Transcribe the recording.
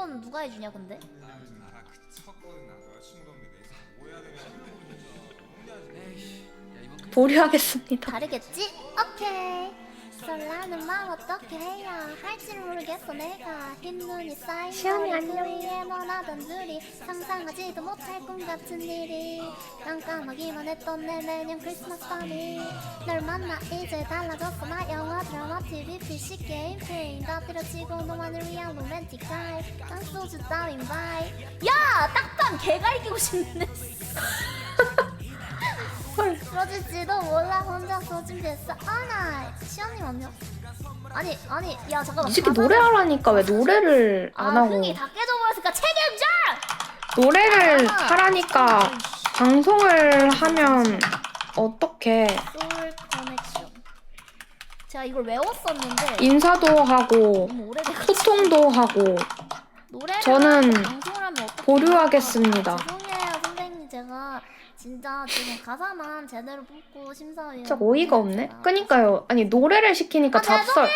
톤 누가 해주냐 근데? 보류하겠습니다. 다르겠지? 오케이 설라는 맘 어떻게 해야 할지를 모르겠어 내가. 흰눈이 쌓인 시연이 머리 안녕. 위에 원하던 둘이 상상하지도 못할 꿈 같은 일이. 깜깜하기만 했던 내 내년 크리스마스 밤이 널 만나 이제 달라졌어. 나 영화 드라마 TV PC 게임 페인 다 때려치고 너만을 위한 로맨틱 가이 난 소주 따윈 바이. 야 딱밤 개가 이기고 싶네 그러질지도 몰라. 혼자서 준비했어. 아나 시연님 안녕 아니 아니 야 잠깐만. 이 새끼 가사- 노래하라니까 왜 노래를 아안 하고. 흥이 다 깨져버렸으니까 책임져! 노래를 아, 하라니까 방송을 하면 어떻게 소울 커넥션 제가 이걸 외웠었는데 인사도 하고 너무 소통도 하고 노래를 저는 하면서 방송을 하면 보류하겠습니다. 선생님 진짜 지금 가사만 제대로 뽑고 심사위원 진짜 어이가 없네. 그니까요. 아니 노래를 시키니까 아, 잡설.